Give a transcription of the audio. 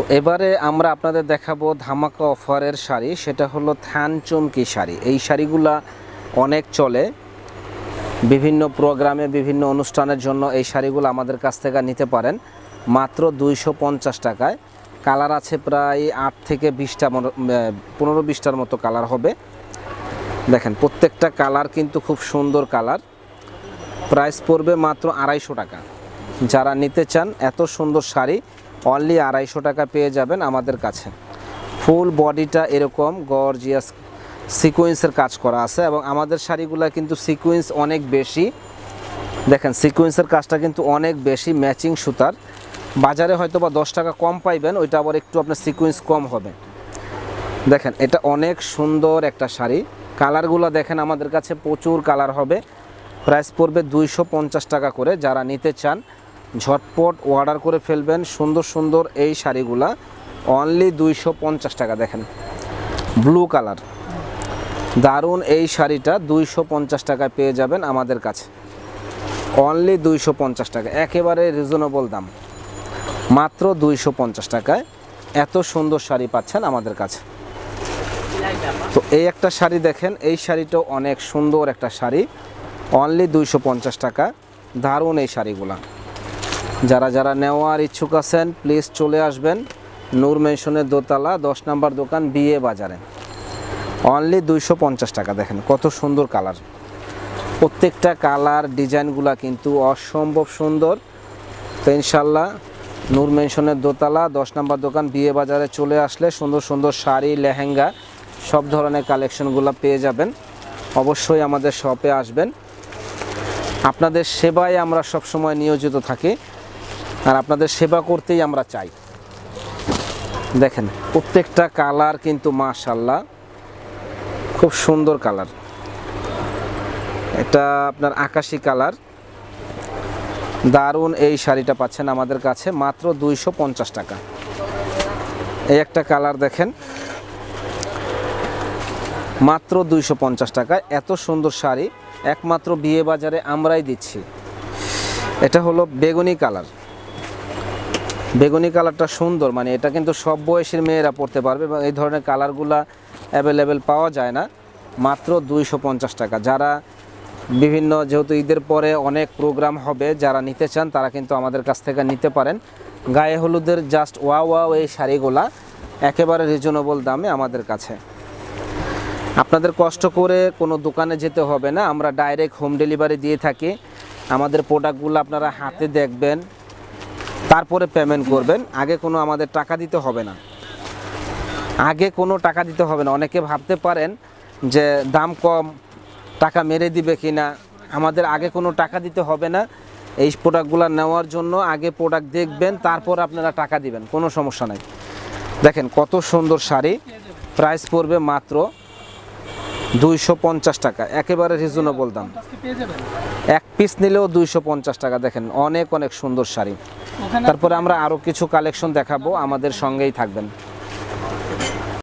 তো এবারে আমরা আপনাদের দেখাবো ধামাকা অফারের শাড়ি, সেটা হলো থান চমকি শাড়ি। এই শাড়িগুলা অনেক চলে। বিভিন্ন প্রোগ্রামে, বিভিন্ন অনুষ্ঠানের জন্য এই শাড়িগুলো আমাদের কাছ থেকে নিতে পারেন। মাত্র দুইশো পঞ্চাশ টাকায়। কালার আছে প্রায় আট থেকে বিশটা পনেরো বিশটার মতো কালার হবে। দেখেন, প্রত্যেকটা কালার কিন্তু খুব সুন্দর কালার। প্রাইস পড়বে মাত্র আড়াইশো টাকা। যারা নিতে চান, এত সুন্দর শাড়ি অনলি আড়াইশো টাকা পেয়ে যাবেন আমাদের কাছে। ফুল বডিটা এরকম গর্জিয়াস সিকোয়েন্সের কাজ করা আছে এবং আমাদের শাড়িগুলো কিন্তু সিকোয়েন্স অনেক বেশি। দেখেন সিকোয়েন্সের কাজটা কিন্তু অনেক বেশি ম্যাচিং সুতার। বাজারে হয়তো বা দশ টাকা কম পাইবেন, ওইটা আবার একটু আপনার সিকোয়েন্স কম হবে। দেখেন, এটা অনেক সুন্দর একটা শাড়ি। কালারগুলো দেখেন, আমাদের কাছে প্রচুর কালার হবে। প্রাইস পড়বে দুইশো পঞ্চাশ টাকা করে, যারা নিতে চান ঝটপট অর্ডার করে ফেলবেন সুন্দর সুন্দর এই শাড়িগুলা। অনলি দুইশো পঞ্চাশ টাকা, দেখেন। ব্লু কালার দারুণ এই শাড়িটা দুইশো পঞ্চাশ টাকায় পেয়ে যাবেন আমাদের কাছে। অনলি দুইশো পঞ্চাশ টাকা, একেবারে রিজনেবল দাম। মাত্র দুইশো পঞ্চাশ টাকায় এত সুন্দর শাড়ি পাচ্ছেন আমাদের কাছে। তো এই একটা শাড়ি দেখেন, এই শাড়িটাও অনেক সুন্দর একটা শাড়ি। অনলি দুইশো পঞ্চাশ টাকা, দারুণ এই শাড়িগুলা। যারা যারা নেওয়ার ইচ্ছুক আছেন প্লিজ চলে আসবেন। নূর মেনশনের দোতলা, দশ নাম্বার দোকান বিয়ে বাজারে। অনলি দুইশো পঞ্চাশ টাকা, দেখেন কত সুন্দর কালার। প্রত্যেকটা কালার, ডিজাইনগুলা কিন্তু অসম্ভব সুন্দর। তো ইনশাল্লাহ নূর মেনশনের দোতলা, দশ নাম্বার দোকান বিয়ে বাজারে চলে আসলে সুন্দর সুন্দর শাড়ি, লেহেঙ্গা, সব ধরনের কালেকশনগুলো পেয়ে যাবেন। অবশ্যই আমাদের শপে আসবেন। আপনাদের সেবায় আমরা সবসময় নিয়োজিত থাকি। আর আপনাদের সেবা করতেই আমরা চাই। দেখেন, প্রত্যেকটা কালার কিন্তু মাশাল্লাহ খুব সুন্দর কালার। এটা আপনার আকাশি কালার। দারুণ এই শাড়িটা পাচ্ছেন আমাদের কাছে, মাত্র দুইশো পঞ্চাশ টাকা। এই একটা কালার দেখেন, মাত্র দুইশো টাকায় এত সুন্দর শাড়ি, একমাত্র বিয়ে বাজারে আমরাই দিচ্ছি। এটা হলো বেগুনি কালার। বেগুনি কালারটা সুন্দর মানে এটা কিন্তু সব বয়সের মেয়েরা পড়তে পারবে এবং এই ধরনের কালারগুলা অ্যাভেলেবেল পাওয়া যায় না। মাত্র দুইশো পঞ্চাশ টাকা। যারা বিভিন্ন, যেহেতু ঈদের পরে অনেক প্রোগ্রাম হবে, যারা নিতে চান তারা কিন্তু আমাদের কাছ থেকে নিতে পারেন। গায়ে হলুদের জাস্ট ওয়া ওয়াও এই শাড়িগুলা, একেবারে রিজনেবল দামে আমাদের কাছে। আপনাদের কষ্ট করে কোনো দোকানে যেতে হবে না, আমরা ডাইরেক্ট হোম ডেলিভারি দিয়ে থাকি। আমাদের প্রোডাক্টগুলো আপনারা হাতে দেখবেন। তারপরে পেমেন্ট করবেন। আগে কোনো আমাদের টাকা দিতে হবে না। আগে কোনো টাকা দিতে হবে না। অনেকে ভাবতে পারেন যে দাম কম, টাকা মেরে দিবে কি না আমাদের আগে কোনো টাকা দিতে হবে না। এই প্রোডাক্টগুলো নেওয়ার জন্য আগে প্রোডাক্ট দেখবেন, তারপর আপনারা টাকা দিবেন। কোনো সমস্যা নাই। দেখেন কত সুন্দর শাড়ি। প্রাইস পড়বে মাত্র দুইশো পঞ্চাশ টাকা। একেবারে রিজনেবল দাম। পিস নিলেও দুইশো পঞ্চাশ টাকা দেখেন অনেক অনেক সুন্দর শাড়ি। তারপরে আমরা আরও কিছু কালেকশন দেখাবো আমাদের সঙ্গেই থাকবেন।